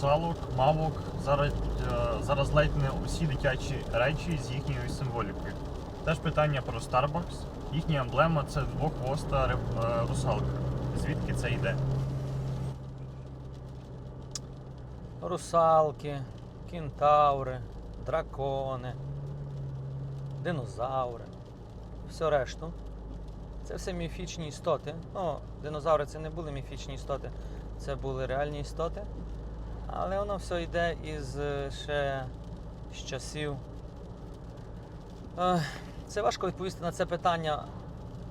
русалок, мавок, зараз, е, зараз ледь не усі дитячі речі з їхньою символікою. Теж питання про Starbucks. Їхня емблема це двохвоста е, русалка. Звідки це йде? Русалки, кентаври, дракони, динозаври, все решту. Це все міфічні істоти. Ну, динозаври це не були міфічні істоти, це були реальні істоти. Але воно все йде із е, ще з часів. Це важко відповісти на це питання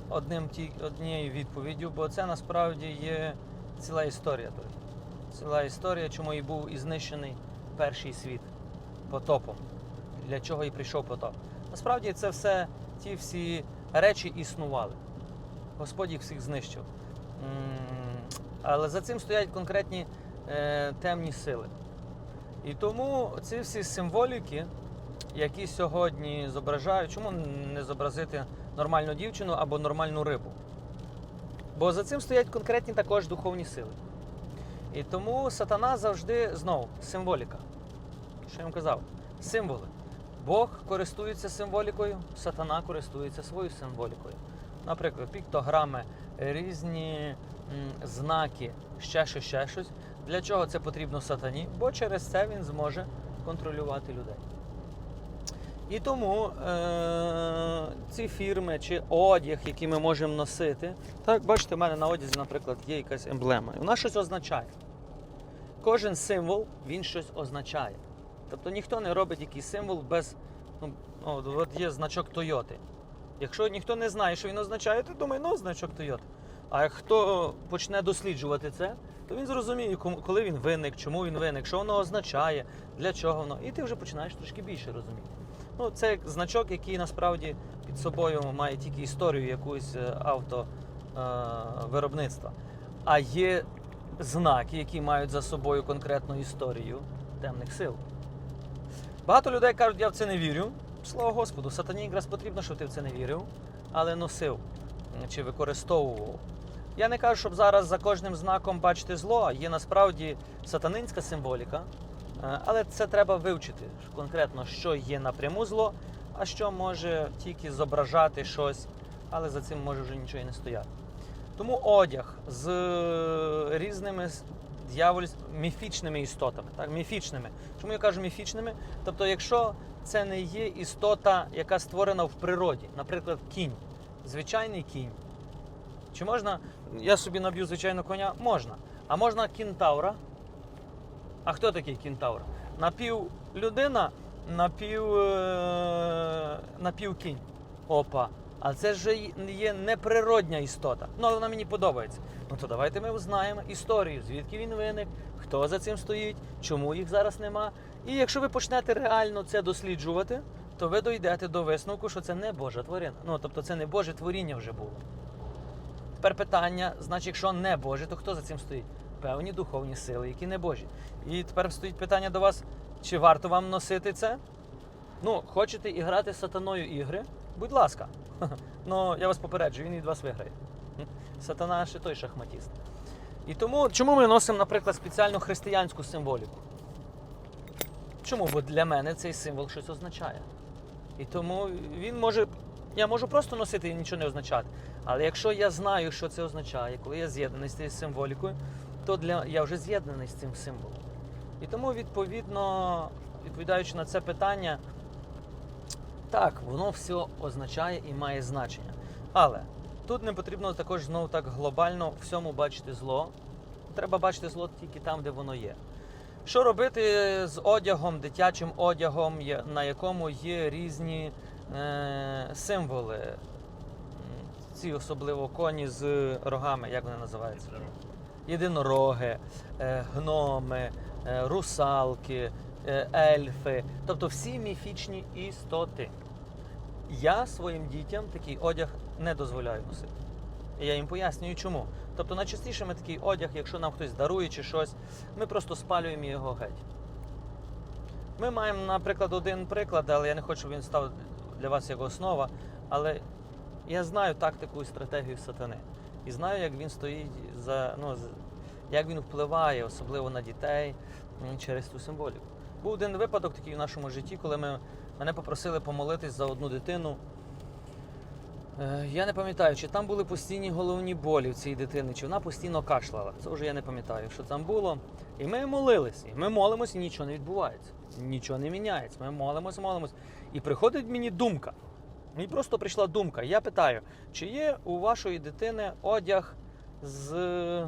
одним однією відповіддю, бо це насправді є ціла історія. Ціла історія, чому і був і знищений перший світ потопом. Для чого і прийшов потоп. Насправді це все, ті всі речі існували. Господь їх всіх знищив. Але за цим стоять конкретні е, темні сили. І тому ці всі символіки, які сьогодні зображають, чому не зобразити нормальну дівчину або нормальну рибу? Бо за цим стоять конкретні також духовні сили. І тому сатана завжди знову символіка. Що я вам казав? Символи. Бог користується символікою, сатана користується своєю символікою. Наприклад, піктограми, різні знаки, ще щось, ще щось. Для чого це потрібно сатані? Бо через це він зможе контролювати людей. І тому е- ці фірми чи одяг, який ми можемо носити, так, бачите, в мене на одязі, наприклад, є якась емблема. Вона щось означає. Кожен символ він щось означає. Тобто ніхто не робить якийсь символ без. Ну, от є значок Тойоти. Якщо ніхто не знає, що він означає, то думає, ну, значок Тойоти. А хто почне досліджувати це, то він зрозуміє, коли він виник, чому він виник, що воно означає, для чого воно. І ти вже починаєш трошки більше розуміти. Ну, це як значок, який насправді під собою має тільки історію якусь е, авто е. А є знаки, які мають за собою конкретну історію темних сил. Багато людей кажуть, я в це не вірю. Слава Господу, сатані якраз потрібно, щоб ти в це не вірив, але носив чи використовував. Я не кажу, щоб зараз за кожним знаком бачити зло. Є насправді сатанинська символіка, е, але це треба вивчити конкретно, що є напряму зло, а що може тільки зображати щось, але за цим може вже нічого і не стояти. Тому одяг з різними с- міфічними істотами, так, міфічними. Чому я кажу міфічними? Тобто, якщо це не є істота, яка створена в природі, наприклад, кінь, звичайний кінь. Чи можна, я собі наб'ю звичайно коня? Можна. А можна кінтавра. А хто такий кінтавр? Напів людина, напів, е... напів кінь. Опа. А це ж є неприродня істота. Ну, вона мені подобається. Ну то давайте ми узнаємо історію, звідки він виник, хто за цим стоїть, чому їх зараз нема. І якщо ви почнете реально це досліджувати, то ви дійдете до висновку, що це не Божа тварина. Ну тобто це не Боже творіння вже було. Тепер питання, значить, якщо не Боже, то хто за цим стоїть? Певні духовні сили, які не Божі. І тепер стоїть питання до вас: чи варто вам носити це? Ну, хочете і грати з сатаною ігри? Будь ласка. Ну, я вас попереджую, він від вас виграє. Сатана ще той шахматіст. І тому, чому ми носимо, наприклад, спеціальну християнську символіку? Чому? Бо для мене цей символ щось означає. І тому він може. Я можу просто носити і нічого не означати. Але якщо я знаю, що це означає, коли я з'єднаний з цією символікою, то для, я вже з'єднаний з цим символом. І тому, відповідно, відповідаючи на це питання, так, воно все означає і має значення. Але тут не потрібно також знову так глобально всьому бачити зло. Треба бачити зло тільки там, де воно є. Що робити з одягом, дитячим одягом, на якому є різні символи? Ці особливо коні з рогами, як вони називаються? єдинороги, е, гноми, е, русалки, е, ельфи, тобто всі міфічні істоти. Я своїм дітям такий одяг не дозволяю носити. І я їм пояснюю, чому. Тобто найчастіше ми такий одяг, якщо нам хтось дарує чи щось, ми просто спалюємо його геть. Ми маємо, наприклад, один приклад, але я не хочу, щоб він став для вас як основа. Але я знаю тактику і стратегію сатани. І знаю, як він стоїть за. Ну, як він впливає, особливо на дітей, через ту символіку. Був один випадок такий в нашому житті, коли ми, мене попросили помолитись за одну дитину. Е, Я не пам'ятаю, чи там були постійні головні болі в цій дитини, чи вона постійно кашляла. Це вже я не пам'ятаю, що там було. І ми молились, і ми молимось, і нічого не відбувається. Нічого не міняється. Ми молимось, молимось. І приходить мені думка. Мені просто прийшла думка. Я питаю, чи є у вашої дитини одяг з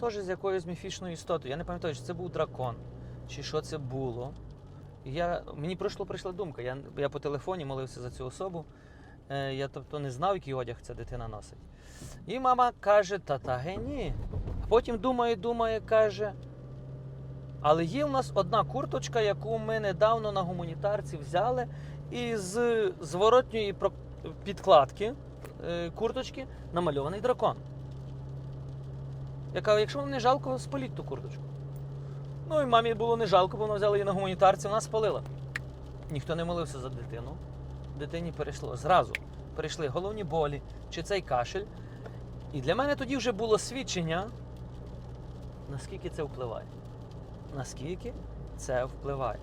теж з якоюсь міфічною істотою? Я не пам'ятаю, чи це був дракон, чи що це було. Я, мені прийшло, прийшла думка. Я, я по телефоні молився за цю особу. Е, я тобто не знав, який одяг ця дитина носить. І мама каже: та та ге ні. А потім думає, думає, каже. Але є в нас одна курточка, яку ми недавно на гуманітарці взяли, і з зворотньої підкладки е, курточки намальований дракон. Я кажу, якщо вам не жалко, спаліть ту курточку. Ну і мамі було не жалко, бо вона взяла її на гуманітарці, вона спалила. Ніхто не молився за дитину. Дитині перейшло зразу. Перейшли головні болі чи цей кашель. І для мене тоді вже було свідчення, наскільки це впливає. Наскільки це впливає.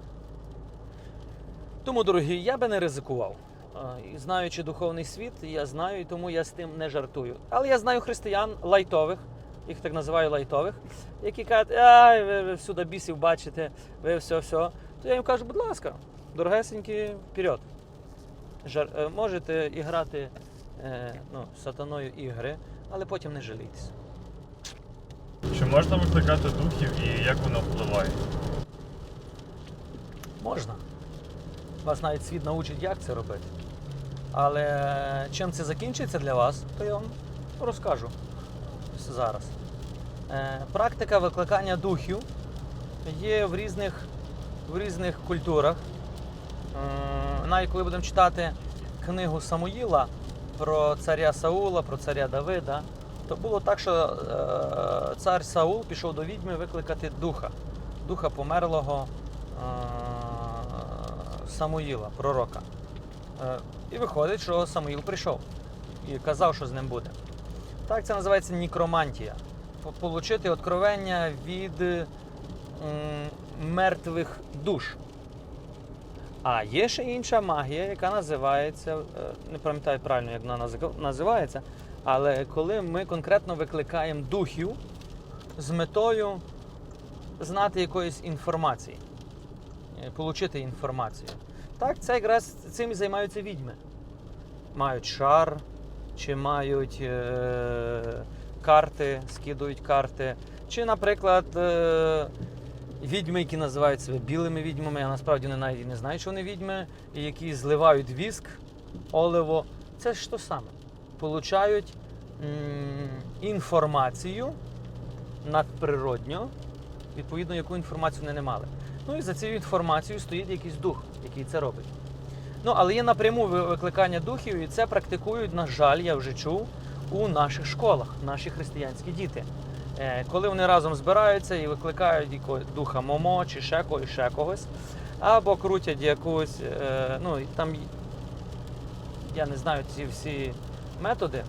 Тому, дорогі, я би не ризикував. Знаючи духовний світ, я знаю, і тому я з тим не жартую. Але я знаю християн лайтових, їх так називаю лайтових, які кажуть, ай, ви, всюди бісів бачите, ви все, все. То я їм кажу, будь ласка, дорогесенькі, вперед. Жар, е, можете іграти е, ну, сатаною ігри, але потім не жалійтесь. Можна викликати духів і як воно впливає? Можна. Вас навіть світ научить, як це робити. Але чим це закінчиться для вас, то я вам розкажу зараз. Е, Практика викликання духів є в різних, в різних культурах. Е, Навіть коли будемо читати книгу Самуїла про царя Саула, про царя Давида, то було так, що е, цар Саул пішов до відьми викликати духа, духа померлого е, Самуїла, пророка. Е, І виходить, що Самуїл прийшов і казав, що з ним буде. Так це називається нікромантія. Получити откровення від м, мертвих душ. А є ще інша магія, яка називається, е, не пам'ятаю правильно, як вона називається, але коли ми конкретно викликаємо духів з метою знати якоїсь інформації, е, получити інформацію. Так, це якраз цим і займаються відьми. Мають шар, чи мають е, карти, скидують карти, чи, наприклад, е, відьми, які називають себе білими відьмами, а насправді вони навіть не знають, що вони відьми, і які зливають віск, оливо. Це ж то саме. Получають м, інформацію надприродньо, відповідно, яку інформацію вони не мали. Ну і за цією інформацією стоїть якийсь дух, який це робить. Ну, але є напряму викликання духів, і це практикують, на жаль, я вже чув, у наших школах, наші християнські діти. Е, коли вони разом збираються і викликають духа Момо чи ще когось, ще когось, або крутять якусь, е, ну, там я не знаю ці всі методи,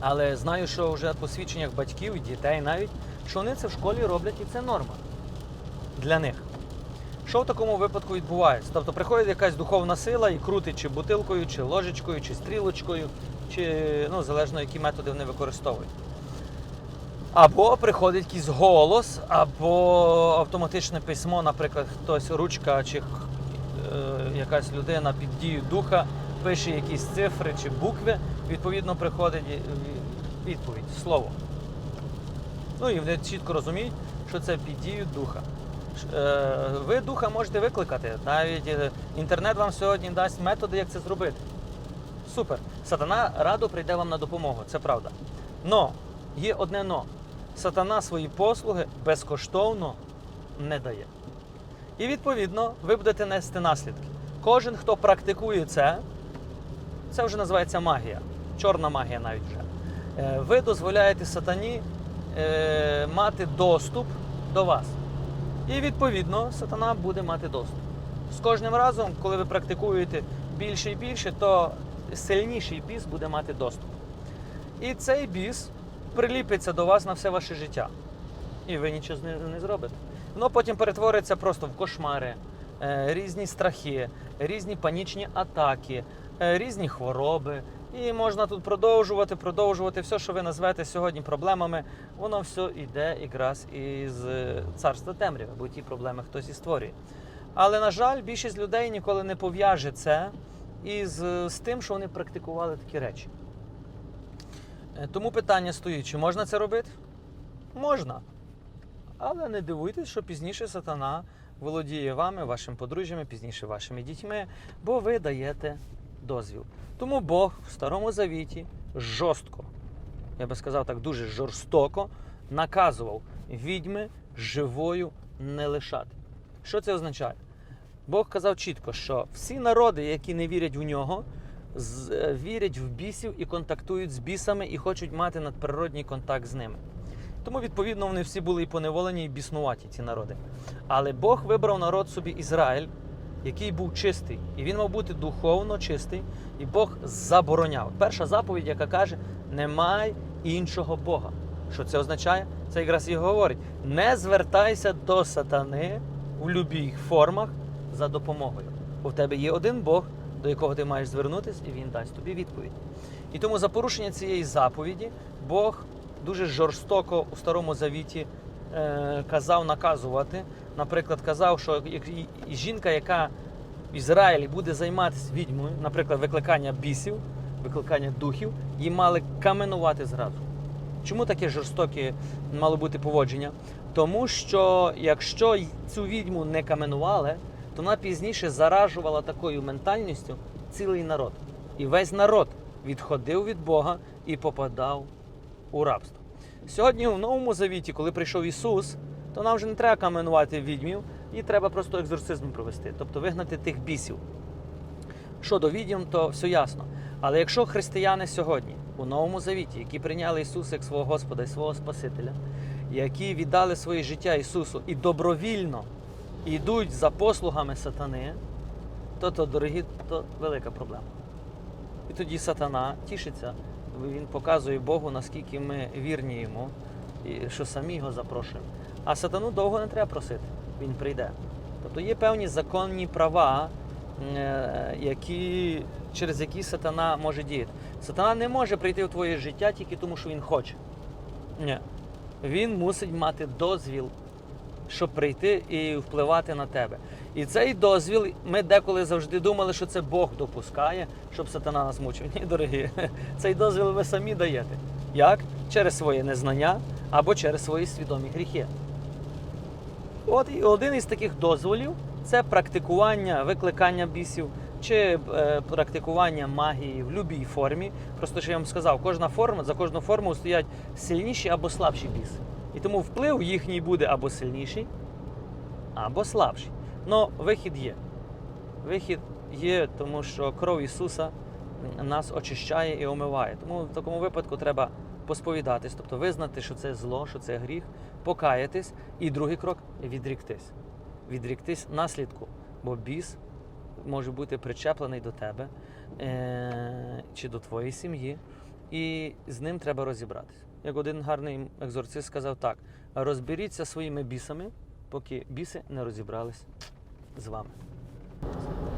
але знаю, що вже по свідченнях батьків і дітей навіть, що вони це в школі роблять і це норма для них. Що в такому випадку відбувається? Тобто приходить якась духовна сила і крутить чи бутилкою, чи ложечкою, чи стрілочкою, чи ну, залежно які методи вони використовують. Або приходить якийсь голос, або автоматичне письмо, наприклад, хтось ручка чи е, якась людина під дією духа пише якісь цифри чи букви, відповідно приходить відповідь, слово. Ну і вони чітко розуміють, що це під дією духа. Е, Ви духа можете викликати. Навіть е, інтернет вам сьогодні дасть методи, як це зробити. Супер. Сатана радо прийде вам на допомогу, це правда. Но є одне но. Сатана свої послуги безкоштовно не дає. І відповідно ви будете нести наслідки. Кожен, хто практикує це, це вже називається магія, чорна магія навіть вже. Е, Ви дозволяєте сатані е, мати доступ до вас. І відповідно сатана буде мати доступ. З кожним разом, коли ви практикуєте більше і більше, то сильніший біс буде мати доступ. І цей біс приліпиться до вас на все ваше життя. І ви нічого не зробите. Воно потім перетвориться просто в кошмари, е, різні страхи, різні панічні атаки, е, різні хвороби. І можна тут продовжувати, продовжувати все, що ви назвете сьогодні проблемами, воно все йде якраз із е, царства темряви, бо ті проблеми хтось і створює. Але, на жаль, більшість людей ніколи не пов'яже це із з тим, що вони практикували такі речі. Е, Тому питання стоїть: чи можна це робити? Можна. Але не дивуйтесь, що пізніше сатана володіє вами, вашими подружжями, пізніше вашими дітьми, бо ви даєте дозвіл. Тому Бог в Старому Завіті жорстко, я би сказав так, дуже жорстоко наказував відьми живою не лишати. Що це означає? Бог казав чітко, що всі народи, які не вірять в нього, вірять в бісів і контактують з бісами і хочуть мати надприродній контакт з ними. Тому, відповідно, вони всі були і поневолені, і біснуваті, ці народи. Але Бог вибрав народ собі Ізраїль, який був чистий, і він мав бути духовно чистий, і Бог забороняв. Перша заповідь, яка каже: немає іншого Бога. Що це означає? Це якраз і говорить: не звертайся до сатани у будь-яких формах за допомогою. В тебе є один Бог, до якого ти маєш звернутися, і він дасть тобі відповідь. І тому за порушення цієї заповіді Бог дуже жорстоко у Старому Завіті е, казав наказувати. Наприклад, казав, що жінка, яка в Ізраїлі буде займатися відьмою, наприклад, викликання бісів, викликання духів, її мали каменувати зразу. Чому таке жорстоке мало бути поводження? Тому що якщо цю відьму не каменували, то вона пізніше заражувала такою ментальністю цілий народ. І весь народ відходив від Бога і попадав у рабство. Сьогодні в Новому Завіті, коли прийшов Ісус, то нам вже не треба каменувати відьмів, і треба просто екзорцизм провести, тобто вигнати тих бісів. Щодо відьм, то все ясно. Але якщо християни сьогодні у Новому Завіті, які прийняли Ісуса як свого Господа і свого Спасителя, які віддали своє життя Ісусу і добровільно йдуть за послугами сатани, то, то дорогі, то велика проблема. І тоді сатана тішиться, він показує Богу, наскільки ми вірні йому, і що самі його запрошуємо. А сатану довго не треба просити, він прийде. Тобто є певні законні права, е, які, через які сатана може діяти. Сатана не може прийти в твоє життя тільки тому, що він хоче. Ні. Він мусить мати дозвіл, щоб прийти і впливати на тебе. І цей дозвіл ми деколи завжди думали, що це Бог допускає, щоб сатана нас мучив. Ні, дорогі, цей дозвіл ви самі даєте. Як? Через своє незнання або через свої свідомі гріхи. От і один із таких дозволів це практикування викликання бісів чи е, практикування магії в будь-якій формі. Просто що я вам сказав, кожна форма, за кожну форму стоять сильніші або слабші біси. І тому вплив їхній буде або сильніший, або слабший. Но вихід є. Вихід є, тому що кров Ісуса нас очищає і омиває. Тому в такому випадку треба посповідатись, тобто визнати, що це зло, що це гріх, покаятись, і другий крок відріктись. Відріктись наслідку, бо біс може бути причеплений до тебе е- чи до твоєї сім'ї, і з ним треба розібратись. Як один гарний екзорцист сказав так: розберіться своїми бісами, поки біси не розібрались з вами.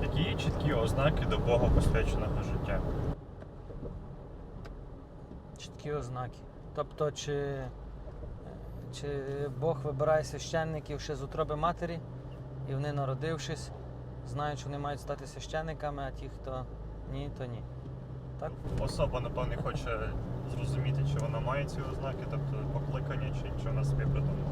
Які є чіткі ознаки до Бога посвяченого життя? Чіткі ознаки. Тобто, чи, чи Бог вибирає священників ще з утроби матері, і вони, народившись, знають, що вони мають стати священниками, а ті, хто ні, то ні. Так? Особа, напевне, хоче зрозуміти, чи вона має ці ознаки, тобто покликання, чи чи вона собі придумала.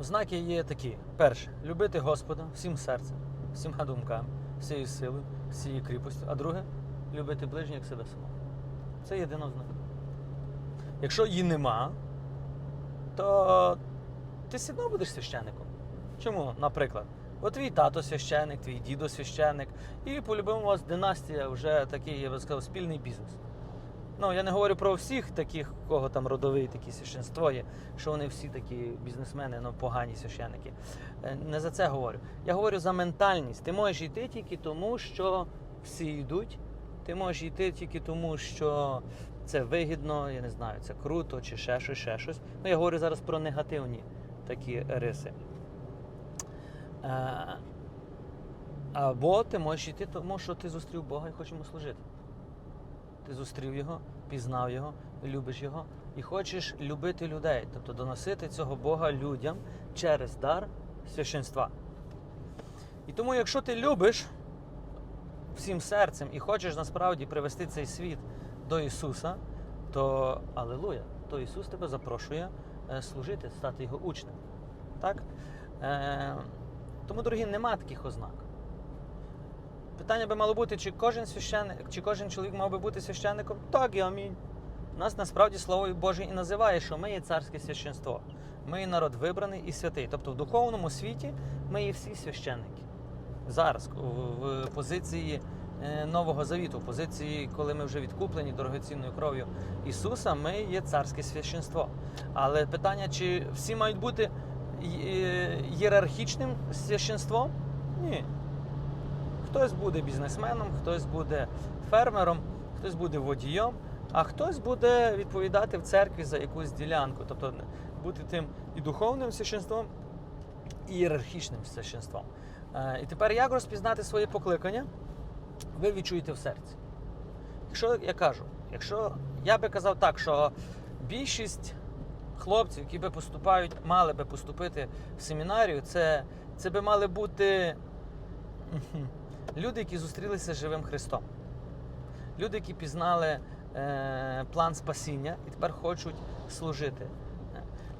Ознаки є такі: перше любити Господа всім серцем, всіма думками, всією силою, всією кріпостю. А друге любити ближнього як себе самого. Це єдина ознака. Якщо її нема, то ти все одно будеш священником. Чому? Наприклад, от твій тато священник, твій дідо священник, і по-любому у вас династія вже такий, я би сказав, спільний бізнес. Ну, я не говорю про всіх таких, кого там родовий такі священство є, що вони всі такі бізнесмени, ну погані священники. Е, Не за це говорю. Я говорю за ментальність. Ти можеш йти тільки тому, що всі йдуть. Ти можеш йти тільки тому, що це вигідно, я не знаю, це круто чи ще щось, ще щось. Ну я говорю зараз про негативні такі риси. Е, або ти можеш йти, тому що ти зустрів Бога і хочеш йому служити. Ти зустрів його, пізнав його, любиш його і хочеш любити людей, тобто доносити цього Бога людям через дар священства. І тому, якщо ти любиш всім серцем і хочеш насправді привести цей світ до Ісуса, то Алелуя, то Ісус тебе запрошує е, служити, стати Його учнем. Так? Тому, дорогі, нема таких ознак. Питання би мало бути, чи кожен священник, чи кожен чоловік мав би бути священником? Так, і амінь. Нас насправді Слово Боже і називає, що ми є царське священство. Ми є народ вибраний і святий. Тобто в духовному світі ми є всі священники. Зараз, в, в позиції е, Нового Завіту, в позиції, коли ми вже відкуплені дорогоцінною кров'ю Ісуса, ми є царське священство. Але питання, чи всі мають бути є- ієрархічним священством? Ні. Хтось буде бізнесменом, хтось буде фермером, хтось буде водієм, а хтось буде відповідати в церкві за якусь ділянку. Тобто бути тим і духовним священством, і ієрархічним священством. Е, І тепер як розпізнати своє покликання? Ви відчуєте в серці. Якщо я кажу, якщо я би казав так, що більшість хлопців, які би поступають, мали би поступити в семінарію, це, це би мали бути люди, які зустрілися з живим Христом. Люди, які пізнали е, план спасіння і тепер хочуть служити.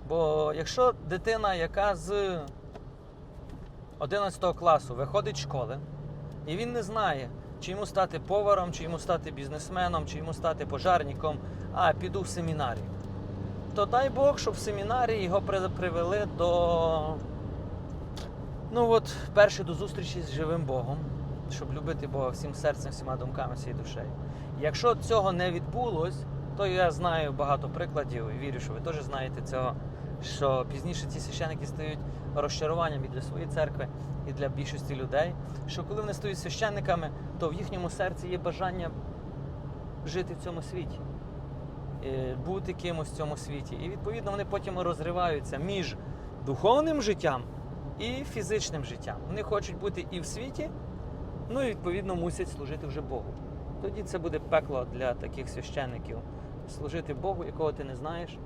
Бо якщо дитина, яка з 11 класу виходить з школи, і він не знає, чи йому стати поваром, чи йому стати бізнесменом, чи йому стати пожарником, а піду в семінарію. То дай Бог, щоб в семінарії його привели до. Ну от, перше до зустрічі з живим Богом, щоб любити Бога всім серцем, всіма думками, всією душею. Якщо цього не відбулось, то я знаю багато прикладів і вірю, що ви теж знаєте цього, що пізніше ці священики стають розчаруванням і для своєї церкви, і для більшості людей. Що коли вони стають священниками, то в їхньому серці є бажання жити в цьому світі, бути кимось в цьому світі. І відповідно вони потім розриваються між духовним життям і фізичним життям. Вони хочуть бути і в світі, ну і відповідно мусять служити вже Богу. Тоді це буде пекло для таких священників. Служити Богу, якого ти не знаєш,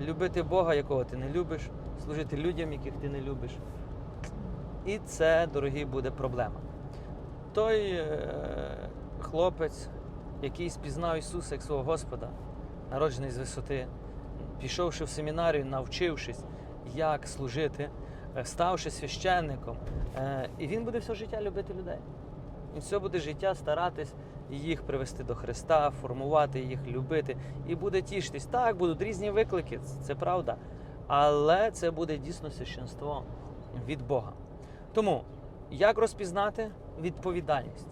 любити Бога, якого ти не любиш, служити людям, яких ти не любиш. І це, дорогі, буде проблема. Той е, хлопець, який спізнав Ісуса як свого Господа, народжений з висоти, пішовши в семінарію, навчившись, як служити, е, ставши священником, е, і він буде все життя любити людей. Він все буде життя старатись їх привести до Христа, формувати їх, любити і буде тішитись. Так, будуть різні виклики, це- це правда. Але це буде дійсно священство від Бога. Тому як розпізнати відповідальність?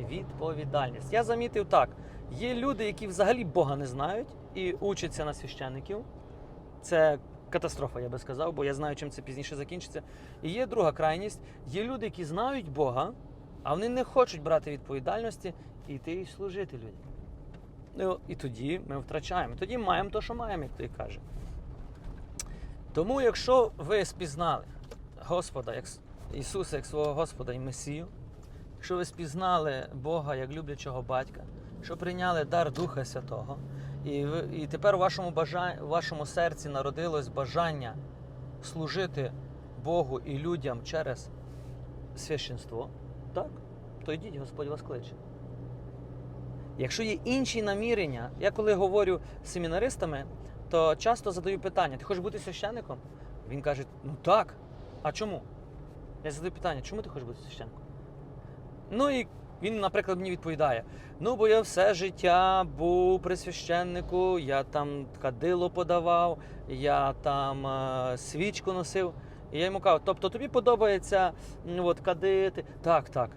Відповідальність. Я замітив так: є люди, які взагалі Бога не знають і учаться на священників. Це катастрофа, я би сказав, бо я знаю, чим це пізніше закінчиться. І є друга крайність: є люди, які знають Бога, а вони не хочуть брати відповідальності і йти і служити людям. Ну, і тоді ми втрачаємо. Тоді маємо те, що маємо, як той каже. Тому, якщо ви спізнали Господа, як Ісуса як свого Господа і Месію, якщо ви спізнали Бога як люблячого батька, що прийняли дар Духа Святого, і, і тепер у вашому, бажа... у вашому серці народилось бажання служити Богу і людям через священство, так, то йдіть, Господь вас кличе. Якщо є інші намірення, я коли говорю з семінаристами, то часто задаю питання: ти хочеш бути священником? Він каже: ну так. А чому? Я задаю питання, чому ти хочеш бути священником? Ну і він, наприклад, мені відповідає: ну, бо я все життя був при священнику, я там кадило подавав, я там е, свічку носив. І я йому кажу, тобто тобі подобається м, от, кадити? Так, так.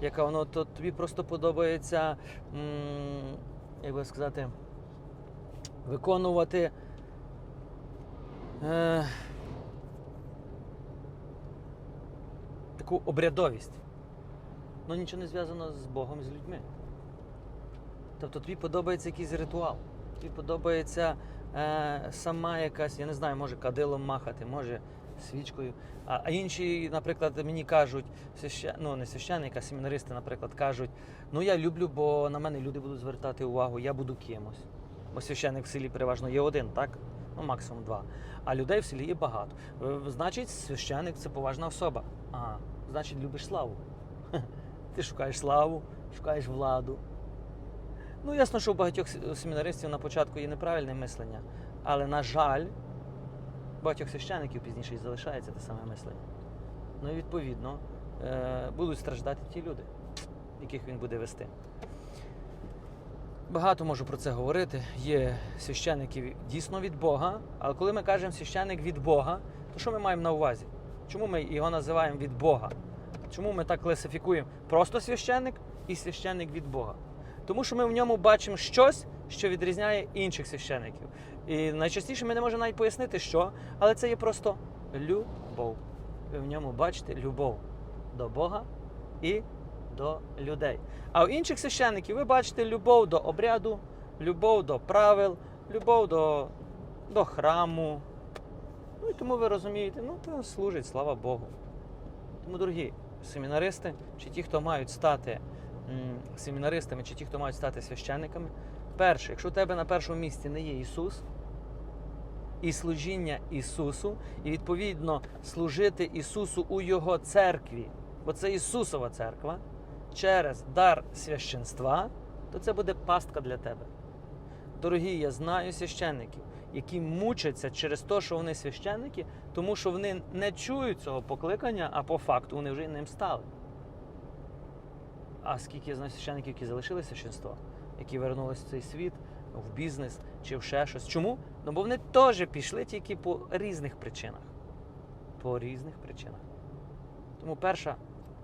Я кажу, ну то тобі просто подобається, м, як би сказати, виконувати. Е, таку обрядовість. Ну нічого не зв'язано з Богом і з людьми. Тобто тобі подобається якийсь ритуал, тобі подобається е, сама якась, я не знаю, може кадилом махати, може свічкою. А, а інші, наприклад, мені кажуть, священ... ну не священники, а семінаристи, наприклад, кажуть, ну я люблю, бо на мене люди будуть звертати увагу, я буду кимось. Бо священник в селі переважно є один, так? Ну, максимум два. А людей в селі є багато. Е, Значить, священник це поважна особа. Ага, значить, любиш славу. Ти шукаєш славу, шукаєш владу. Ну, ясно, що у багатьох семінаристів на початку є неправильне мислення, але, на жаль, багатьох священиків пізніше і залишається те саме мислення. Ну і відповідно е, будуть страждати ті люди, яких він буде вести. Багато можу про це говорити. Є священники дійсно від Бога, але коли ми кажемо священник від Бога, то що ми маємо на увазі? Чому ми його називаємо від Бога? Чому ми так класифікуємо? Просто священник і священник від Бога. Тому що ми в ньому бачимо щось, що відрізняє інших священиків. І найчастіше ми не можемо навіть пояснити, що, але це є просто любов. Ви в ньому бачите любов до Бога і до людей. А у інших священиків ви бачите любов до обряду, любов до правил, любов до, до храму. Ну і тому ви розумієте, ну то служить, слава Богу. Тому, дорогі семінаристи, чи ті, хто мають стати семінаристами, чи ті, хто мають стати священниками, перше, якщо у тебе на першому місці не є Ісус, і служіння Ісусу, і відповідно служити Ісусу у Його церкві, бо це Ісусова церква, через дар священства, то це буде пастка для тебе. Дорогі, я знаю священників, які мучаться через те, що вони священники, тому що вони не чують цього покликання, а по факту вони вже ним стали. А скільки я знаю священників, які залишили священство, які вернулись в цей світ, в бізнес чи в ще щось. Чому? Ну бо вони теж пішли тільки по різних причинах. По різних причинах. Тому перша,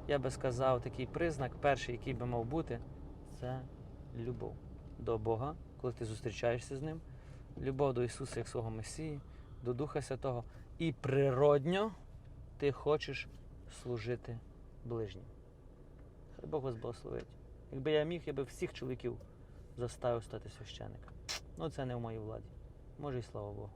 я би сказав, такий признак, перший, який би мав бути, це любов до Бога, коли ти зустрічаєшся з ним, любов до Ісуса як свого Месії, до Духа Святого. І природньо ти хочеш служити ближнім. Хай Бог вас благословить. Якби я міг, я би всіх чоловіків заставив стати священником. Ну це не в моїй владі. Може і слава Богу.